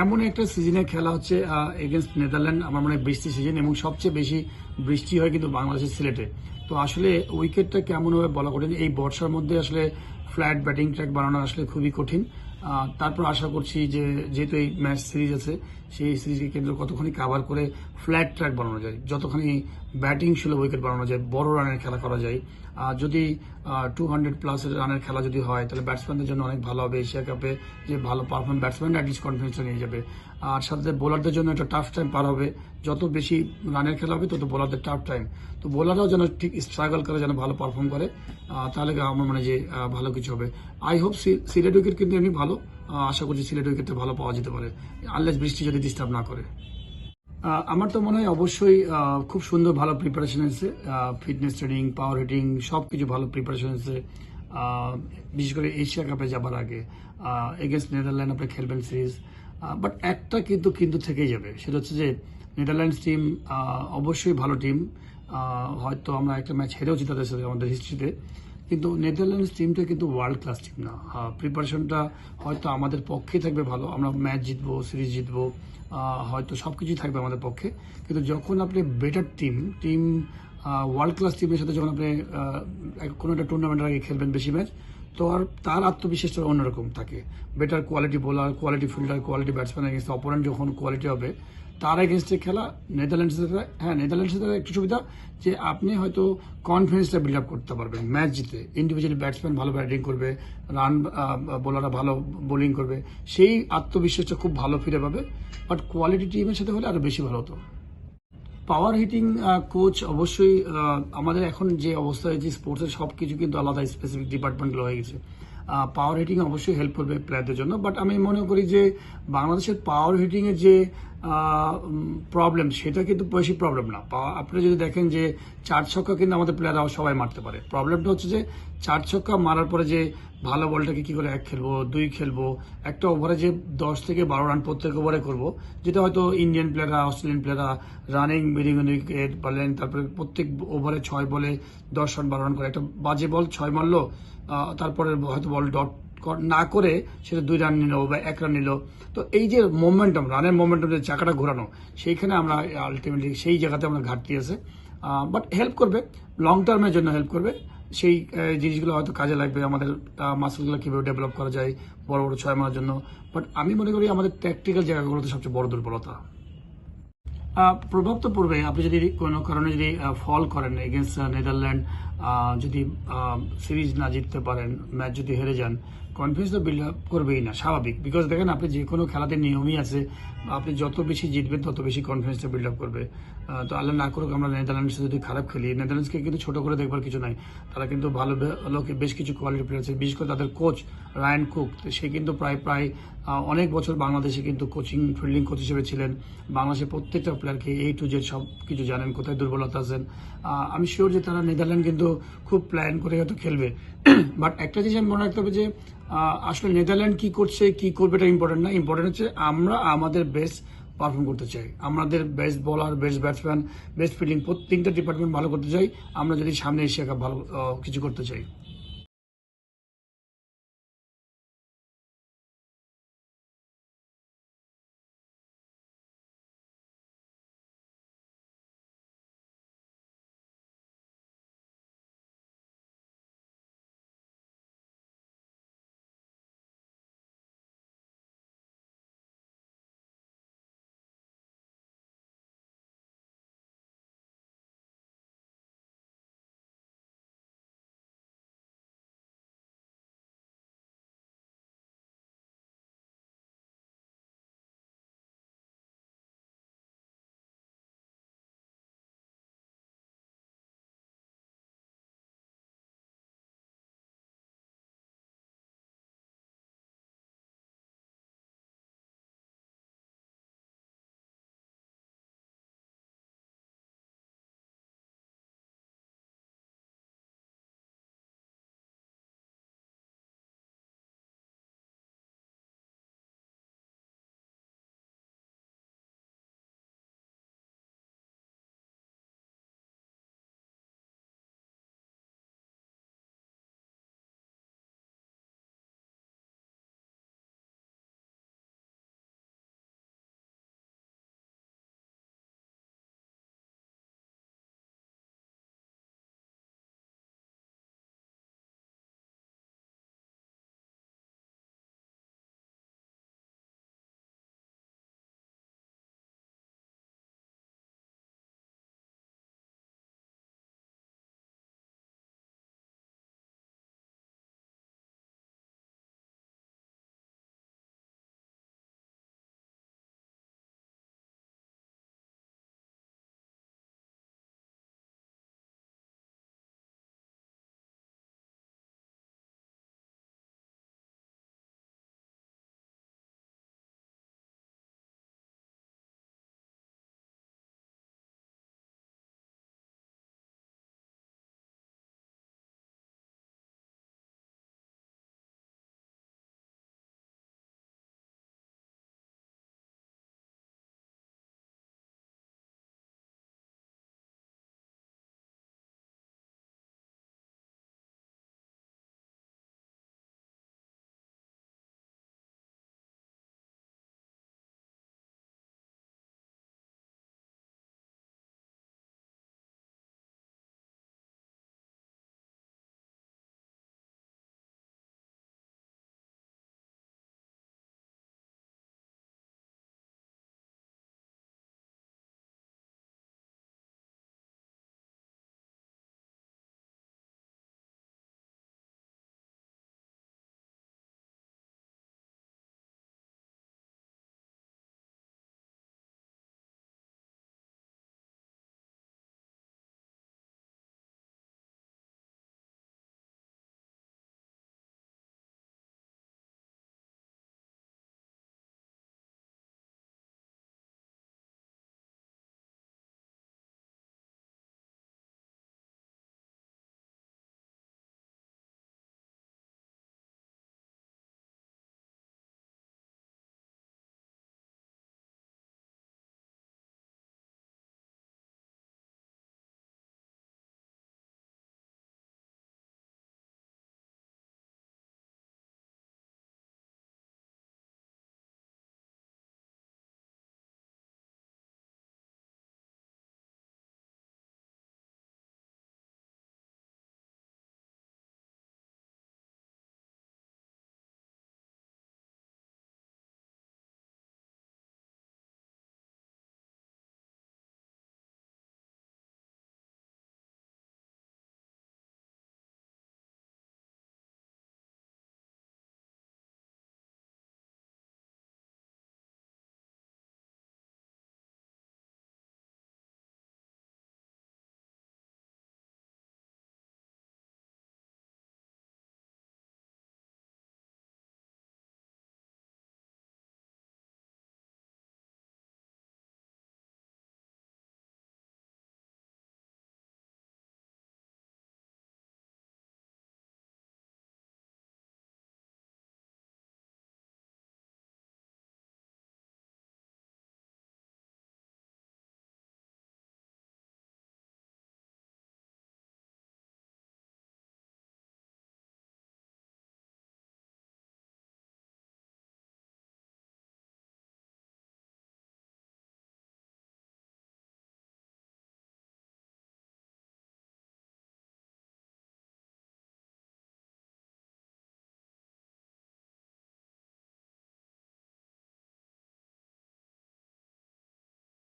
এমন একটা সিজনে খেলা হচ্ছে এগেনস্ট নেদারল্যান্ড আমার মনে হয় বৃষ্টি সিজন এবং সবচেয়ে বেশি বৃষ্টি হয় কিন্তু বাংলাদেশের সিলেটে। তো আসলে উইকেটটা কেমন হবে বলা কঠিন। এই বর্ষার মধ্যে আসলে ফ্ল্যাট ব্যাটিং ট্র্যাক বানানো আসলে খুবই কঠিন। তারপর আশা করছি যে, যেহেতু এই ম্যাচ সিরিজ আছে সেই সিরিজকে কেন্দ্র কতখানি কাভার করে ফ্ল্যাট ট্র্যাক বানানো যায় যতখানি ব্যাটিং সুলভ উইকেট বানানো যায় বড় রানের খেলা করা যায়। আহ, যদি টু হান্ড্রেড প্লাস রানের খেলা যদি হয় তাহলে ব্যাটসম্যানদের জন্য অনেক ভালো হবে এশিয়া কাপে যে ভালো পারফর্ম ব্যাটসম্যান অ্যাটলিস্ট কনফিডেন্সটা নিয়ে যাবে। আর সাথে বোলারদের জন্য একটা টাফ টাইম পার হবে। যত বেশি রানের খেলা হবে তত বোলারদের টাফ টাইম তো বোলাররাও যেন ঠিক স্ট্রাগল করে যেন ভালো পারফর্ম করে তাহলে আমার মনে যে ভালো কিছু হবে। আই হোপ সিলেট উইকেট কিন্তু এমনি ভালো। আশা করছি সিলেট উইকেটটা ভালো পাওয়া যেতে পারে। আনলেস বৃষ্টি যদি ডিস্টার্ব না করে। আমার তো মনে হয় অবশ্যই খুব সুন্দর ভালো প্রিপারেশন আছে। ফিটনেস ট্রেনিং পাওয়ার হিটিং সব কিছু ভালো প্রিপারেশন আছে। বিশেষ করে এশিয়া কাপে যাবার আগে। এগেনস্ট নেদারল্যান্ড আপনি খেলবেন সিরিজ বাট একটা কিন্তু কিন্তু থেকেই যাবে। সেটা হচ্ছে যে নেদারল্যান্ডস টিম অবশ্যই ভালো টিম হয়তো আমরা একটা ম্যাচ হেরেওছি তাদের সাথে, আমাদের হিস্ট্রিতে কিন্তু নেদারল্যান্ডস টিমটা কিন্তু ওয়ার্ল্ড ক্লাস টিম না। প্রিপারেশনটা হয়তো আমাদের পক্ষে থাকবে ভালো। আমরা ম্যাচ জিতবো সিরিজ জিতবো হয়তো সব কিছুই থাকবে আমাদের পক্ষে। কিন্তু যখন আপনি better team team world class টিমের সাথে যখন আপনি কোনো একটা টুর্নামেন্টের আগে খেলবেন বেশি ম্যাচ তো আর তার আত্মবিশ্বাসটা অন্যরকম থাকে। Better quality bowler quality fielder quality batsman against opponent যখন কোয়ালিটি হবে তার এগেনস্টে খেলা, নেদারল্যান্ডসের হ্যাঁ নেদারল্যান্ডসের সাথে একটু সুবিধা যে আপনি হয়তো কনফিডেন্সটা বিল্ড আপ করতে পারবেন ম্যাচ জিতে। ইন্ডিভিজুয়ালি ব্যাটসম্যান ভালো ব্যাটিং করবে রান বোলাররা ভালো বোলিং করবে, সেই আত্মবিশ্বাসটা খুব ভালো ফিরে পাবে বাট কোয়ালিটি টিমের সাথে হলে আরও বেশি ভালো হতো। পাওয়ার হিটিং কোচ অবশ্যই আমাদের এখন যে অবস্থা হয়েছে স্পোর্টসের সব কিছু কিন্তু আলাদা স্পেসিফিক ডিপার্টমেন্টগুলো হয়ে গেছে। পাওয়ার হিটিং অবশ্যই হেল্প করবে প্লেয়ারদের জন্য। বাট আমি মনে করি যে বাংলাদেশের পাওয়ার হিটিং এর যে প্রবলেম সেটা কিন্তু বেশি প্রবলেম না। আপনি যদি দেখেন যে চার ছক্কা কিন্তু আমাদের প্লেয়াররা সবাই মারতে পারে। প্রবলেমটা হচ্ছে যে চার ছক্কা মারার পরে যে ভালো বলটাকে কি করে এক খেলব, দুই খেলব, একটা ওভারে যে দশ থেকে বারো রান প্রত্যেক ওভারে করব, যেটা হয়তো ইন্ডিয়ান প্লেয়াররা অস্ট্রেলিয়ান প্লেয়াররা রানিং মিডিং উইকেট বলেন, তারপরে প্রত্যেক ওভারে ছয় বলে দশ রান বারো রান করে, একটা বাজে বল ছয় মারলো তারপরে হয়তো বল ডট না করে সেটা দুই রান নিল বা এক রান নিল। তো এই যে মোমেন্টাম রানের মোমেন্টাম যে চাকাটা ঘোরানো, সেইখানে আমরা আলটিমেটলি সেই জায়গাতে আমরা ঘাটতি আছে। বাট হেল্প করবে লং টার্মের জন্য হেল্প করবে। সেই জিনিসগুলো হয়তো কাজে লাগবে, আমাদের মাসেলগুলো কীভাবে ডেভেলপ করা যায় বড় বড় ছয় মারার জন্য। বাট আমি মনে করি আমাদের ট্যাকটিক্যাল জায়গাগুলোতে সবচেয়ে বড় দুর্বলতা। প্রভাব তো আপনি যদি কোনো কারণে যদি ফল করেন এগেনস্ট নেদারল্যান্ড যদি সিরিজ না জিততে পারেন ম্যাচ যদি হেরে যান কনফিডেন্স তো বিল্ড আপ করবেই না, স্বাভাবিক। বিকজ দেখেন আপনি যে কোনো খেলাতে নিয়মই আছে, আপনি যত বেশি জিতবেন তত বেশি কনফিডেন্সটা বিল্ড আপ করবে। তো আল্লাহ না করুক আমরা নেদারল্যান্ডস যদি খারাপ খেলি, নেদারল্যান্ডসকে কিন্তু ছোট করে দেখবার কিছু নাই। তারা কিন্তু ভালো লোকে বেশ কিছু কোয়ালিটি প্লেয়ার আছে, বিশেষ করে তাদের কোচ রায়ান কুক সে কিন্তু প্রায় প্রায় অনেক বছর বাংলাদেশে কিন্তু কোচিং ফিল্ডিং কোচ হিসেবে ছিলেন। বাংলাদেশের প্রত্যেকটা প্লেয়ারকে এই টু জেড সব কিছু জানেন, কোথায় দুর্বলতা আছেন। আমি শিওর যে তারা নেদারল্যান্ড কিন্তু খুব প্ল্যান করে হয়তো খেলবে। বাট একটা জিনিস আমি মনে রাখতে হবে যে আসলে নেদারল্যান্ড কি করছে, কি করবে এটা ইম্পর্টেন্ট না। ইম্পর্টেন্ট হচ্ছে আমরা আমাদের বেস্ট পারফর্ম করতে চাই। আমাদের best bowler best batsman best fielding প্রত্যেকটা ডিপার্টমেন্ট ভালো করতে চাই। আমরা যদি সামনে এশিয়া কাপ ভালো কিছু করতে চাই।